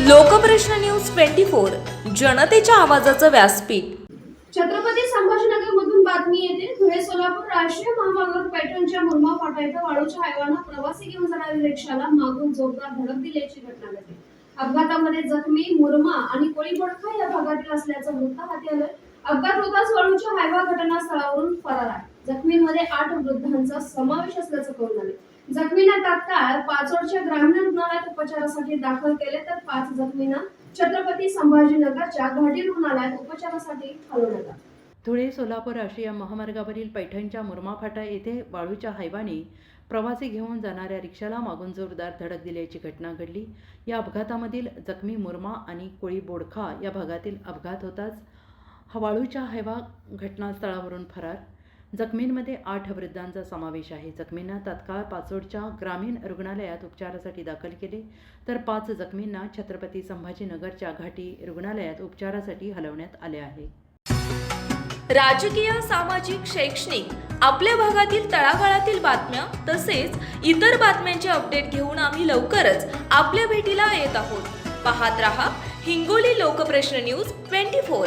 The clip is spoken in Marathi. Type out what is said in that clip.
लोकप्रश्न न्यूज ट्वेंटी फोर जनतेच्या आवाजाचं व्यासपीठ. छत्रपती संभाजीनगर मधून बातमी येते. धुळे सोलापूर राष्ट्रीय महामार्गावर पैठणच्या मुरमा फाटा इथं वाळूच्या आयोगानं प्रवासी घेऊन जाणाऱ्या रिक्षाला मागून जोरदार धडक दिल्याची घटना घडली. अपघातामध्ये जखमी मुरमा आणि कोळीबडखा या भागातील असल्याचं वृत्त हाती आलं अपघात होताच वाळूच्या हायवा घटनास्थळावरून फरार आहे. जखमींमध्ये आठ वृद्धांचा समावेश असल्याचं कळून आले जखमींना तात्काळ पाचोडच्या ग्रामीण रुग्णालयात उपचारासाठी दाखल केले तर पाच जखमींना छत्रपती संभाजीनगरच्या घाटी रुग्णालयात उपचारासाठी हलवण्यात आले. धुळे सोलापूर राष्ट्रीय महामार्गावरील पैठणच्या मुरमा फाटा येथे वाळूच्या हायवाने प्रवासी घेऊन जाणाऱ्या रिक्षाला मागून जोरदार धडक दिल्याची घटना घडली. या अपघातामधील जखमी मुरमा आणि कोळी बोडखा या भागातील अपघात होताच हा वाळूच्या हायवा घटनास्थळावरून फरार. जखमींमध्ये आठ वृद्धांचा समावेश आहे. जखमींना तात्काळ पाचोडच्या ग्रामीण रुग्णालयात उपचारासाठी दाखल केले. तर पाच जखमींना छत्रपती संभाजीनगरच्या घाटी रुग्णालयात उपचारासाठी हलवण्यात आले आहे. राजकीय सामाजिक शैक्षणिक आपल्या भागातील तळागाळातील बातम्या तसेच इतर बातम्यांचे अपडेट घेऊन आम्ही लवकरच आपल्या भेटीला येत आहोत. पाहत रहा Hingoli Lokprashna news twenty four.